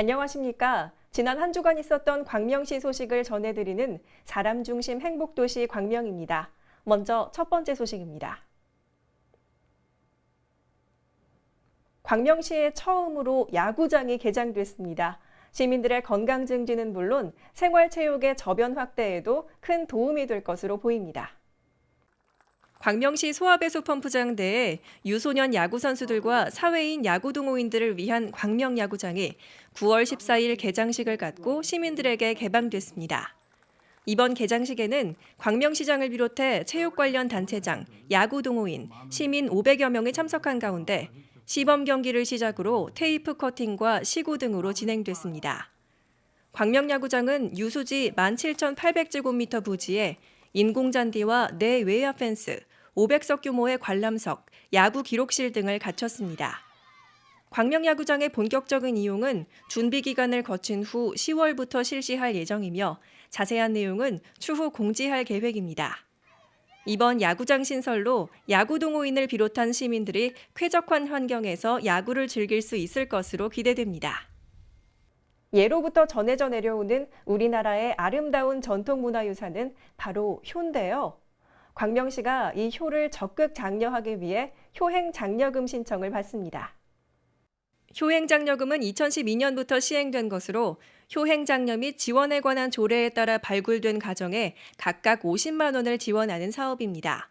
안녕하십니까. 지난 한 주간 있었던 광명시 소식을 전해드리는 사람 중심 행복도시 광명입니다. 먼저 첫 번째 소식입니다. 광명시에 처음으로 야구장이 개장됐습니다. 시민들의 건강 증진은 물론 생활체육의 저변 확대에도 큰 도움이 될 것으로 보입니다. 광명시 소아배수 펌프장대에 유소년 야구 선수들과 사회인 야구 동호인들을 위한 광명 야구장이 9월 14일 개장식을 갖고 시민들에게 개방됐습니다. 이번 개장식에는 광명시장을 비롯해 체육 관련 단체장, 야구 동호인, 시민 500여 명이 참석한 가운데 시범 경기를 시작으로 테이프 커팅과 시구 등으로 진행됐습니다. 광명야구장은 유수지 17,800제곱미터 부지에 인공잔디와 내외야 펜스, 500석 규모의 관람석, 야구 기록실 등을 갖췄습니다. 광명야구장의 본격적인 이용은 준비 기간을 거친 후 10월부터 실시할 예정이며 자세한 내용은 추후 공지할 계획입니다. 이번 야구장 신설로 야구 동호인을 비롯한 시민들이 쾌적한 환경에서 야구를 즐길 수 있을 것으로 기대됩니다. 예로부터 전해져 내려오는 우리나라의 아름다운 전통 문화유산은 바로 효인데요. 광명시가 이 효를 적극 장려하기 위해 효행장려금 신청을 받습니다. 효행장려금은 2012년부터 시행된 것으로 효행장려 및 지원에 관한 조례에 따라 발굴된 가정에 각각 50만 원을 지원하는 사업입니다.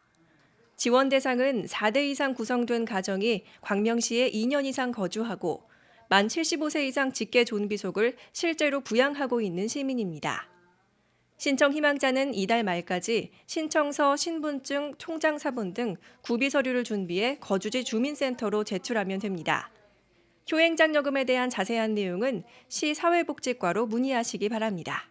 지원 대상은 4대 이상 구성된 가정이 광명시에 2년 이상 거주하고 만 75세 이상 직계 존비속을 실제로 부양하고 있는 시민입니다. 신청 희망자는 이달 말까지 신청서, 신분증, 통장사본 등 구비 서류를 준비해 거주지 주민센터로 제출하면 됩니다. 효행장려금에 대한 자세한 내용은 시 사회복지과로 문의하시기 바랍니다.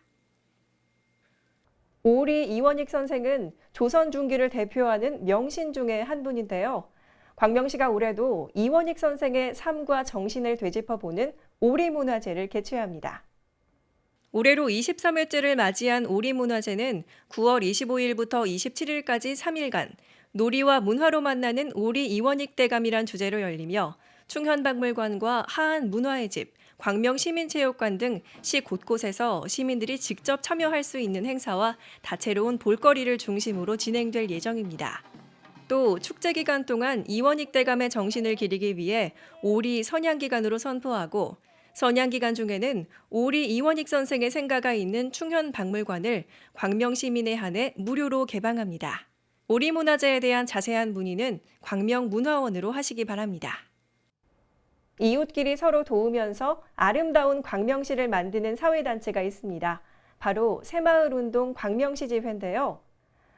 오리 이원익 선생은 조선 중기를 대표하는 명신 중의 한 분인데요. 광명시가 올해도 이원익 선생의 삶과 정신을 되짚어보는 오리 문화제를 개최합니다. 올해로 23회째를 맞이한 오리문화제는 9월 25일부터 27일까지 3일간 놀이와 문화로 만나는 오리 이원익 대감이란 주제로 열리며 충현박물관과 하안 문화의 집, 광명 시민체육관 등 시 곳곳에서 시민들이 직접 참여할 수 있는 행사와 다채로운 볼거리를 중심으로 진행될 예정입니다. 또 축제 기간 동안 이원익 대감의 정신을 기리기 위해 오리 선양 기간으로 선포하고 선양 기간 중에는 오리 이원익 선생의 생가가 있는 충현 박물관을 광명 시민에 한해 무료로 개방합니다. 오리 문화재에 대한 자세한 문의는 광명 문화원으로 하시기 바랍니다. 이웃끼리 서로 도우면서 아름다운 광명시를 만드는 사회단체가 있습니다. 바로 새마을운동 광명시지회인데요.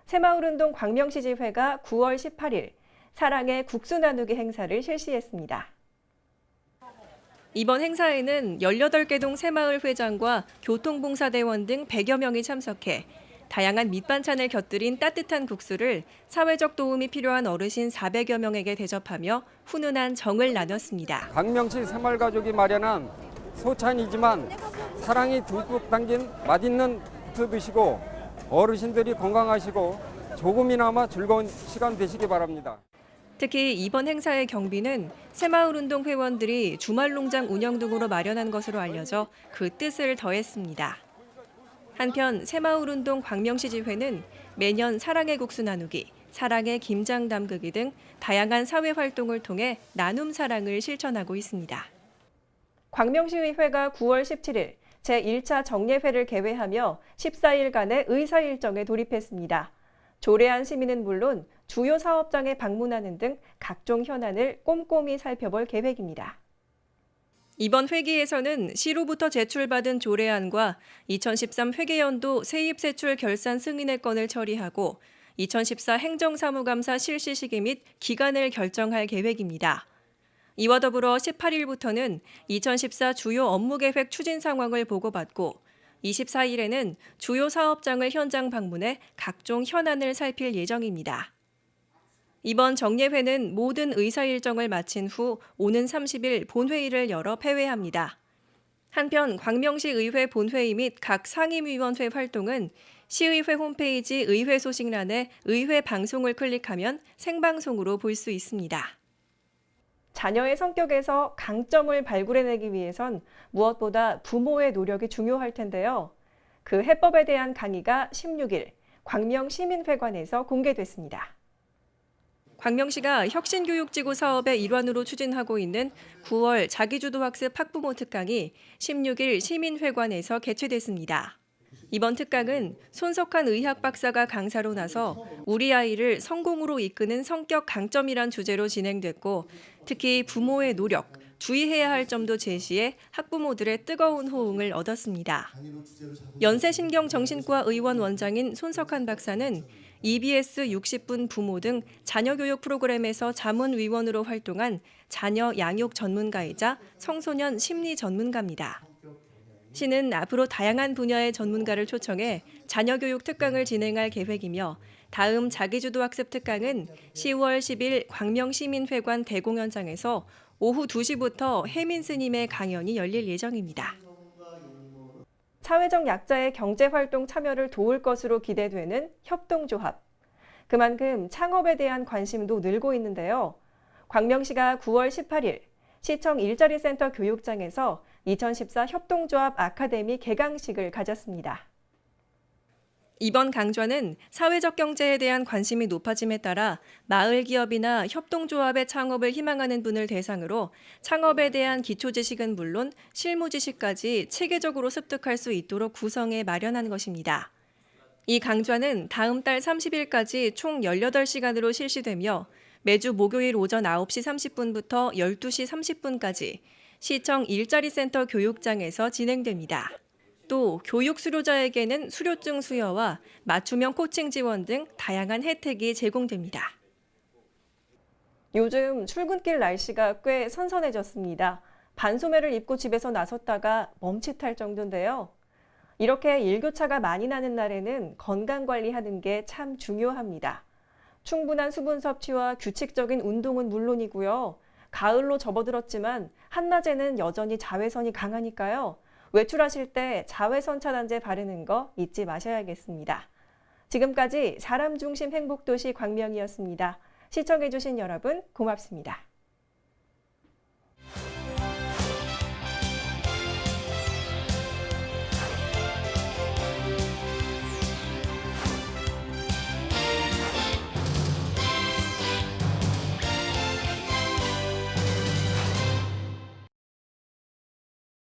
새마을운동 광명시지회가 9월 18일 사랑의 국수 나누기 행사를 실시했습니다. 이번 행사에는 18개 동 새마을 회장과 교통봉사대원 등 100여 명이 참석해 다양한 밑반찬을 곁들인 따뜻한 국수를 사회적 도움이 필요한 어르신 400여 명에게 대접하며 훈훈한 정을 나눴습니다. 광명시 새마을 가족이 마련한 소찬이지만 사랑이 듬뿍 담긴 맛있는 국수 드시고 어르신들이 건강하시고 조금이나마 즐거운 시간 되시기 바랍니다. 특히 이번 행사의 경비는 새마을운동 회원들이 주말 농장 운영 등으로 마련한 것으로 알려져 그 뜻을 더했습니다. 한편 새마을운동 광명시 지회는 매년 사랑의 국수 나누기, 사랑의 김장 담그기 등 다양한 사회 활동을 통해 나눔 사랑을 실천하고 있습니다. 광명시의회가 9월 17일 제1차 정례회를 개회하며 14일간의 의사 일정에 돌입했습니다. 조례한 시민은 물론 주요 사업장에 방문하는 등 각종 현안을 꼼꼼히 살펴볼 계획입니다. 이번 회기에서는 시로부터 제출받은 조례안과 2013 회계연도 세입세출 결산 승인의 건을 처리하고 2014 행정사무감사 실시 시기 및 기간을 결정할 계획입니다. 이와 더불어 18일부터는 2014 주요 업무계획 추진 상황을 보고받고 24일에는 주요 사업장을 현장 방문해 각종 현안을 살필 예정입니다. 이번 정례회는 모든 의사 일정을 마친 후 오는 30일 본회의를 열어 폐회합니다. 한편 광명시 의회 본회의 및 각 상임위원회 활동은 시의회 홈페이지 의회 소식란에 의회 방송을 클릭하면 생방송으로 볼 수 있습니다. 자녀의 성격에서 강점을 발굴해내기 위해선 무엇보다 부모의 노력이 중요할 텐데요. 그 해법에 대한 강의가 16일 광명시민회관에서 공개됐습니다. 광명시가 혁신교육지구 사업의 일환으로 추진하고 있는 9월 자기주도학습 학부모 특강이 16일 시민회관에서 개최됐습니다. 이번 특강은 손석한 의학 박사가 강사로 나서 우리 아이를 성공으로 이끄는 성격 강점이란 주제로 진행됐고 특히 부모의 노력, 주의해야 할 점도 제시해 학부모들의 뜨거운 호응을 얻었습니다. 연세신경정신과 의원 원장인 손석한 박사는 EBS 60분 부모 등 자녀 교육 프로그램에서 자문위원으로 활동한 자녀 양육 전문가이자 청소년 심리 전문가입니다. 시는 앞으로 다양한 분야의 전문가를 초청해 자녀 교육 특강을 진행할 계획이며 다음 자기주도 학습 특강은 10월 10일 광명 시민회관 대공연장에서 오후 2시부터 혜민 스님의 강연이 열릴 예정입니다. 사회적 약자의 경제 활동 참여를 도울 것으로 기대되는 협동조합. 그만큼 창업에 대한 관심도 늘고 있는데요. 광명시가 9월 18일 시청 일자리센터 교육장에서 2014 협동조합 아카데미 개강식을 가졌습니다. 이번 강좌는 사회적 경제에 대한 관심이 높아짐에 따라 마을 기업이나 협동조합의 창업을 희망하는 분을 대상으로 창업에 대한 기초 지식은 물론 실무 지식까지 체계적으로 습득할 수 있도록 구성해 마련한 것입니다. 이 강좌는 다음 달 30일까지 총 18시간으로 실시되며 매주 목요일 오전 9시 30분부터 12시 30분까지 시청 일자리센터 교육장에서 진행됩니다. 또 교육 수료자에게는 수료증 수여와 맞춤형 코칭 지원 등 다양한 혜택이 제공됩니다. 요즘 출근길 날씨가 꽤 선선해졌습니다. 반소매를 입고 집에서 나섰다가 멈칫할 정도인데요. 이렇게 일교차가 많이 나는 날에는 건강 관리하는 게 참 중요합니다. 충분한 수분 섭취와 규칙적인 운동은 물론이고요. 가을로 접어들었지만 한낮에는 여전히 자외선이 강하니까요. 외출하실 때 자외선 차단제 바르는 거 잊지 마셔야겠습니다. 지금까지 사람 중심 행복도시 광명이었습니다. 시청해주신 여러분 고맙습니다.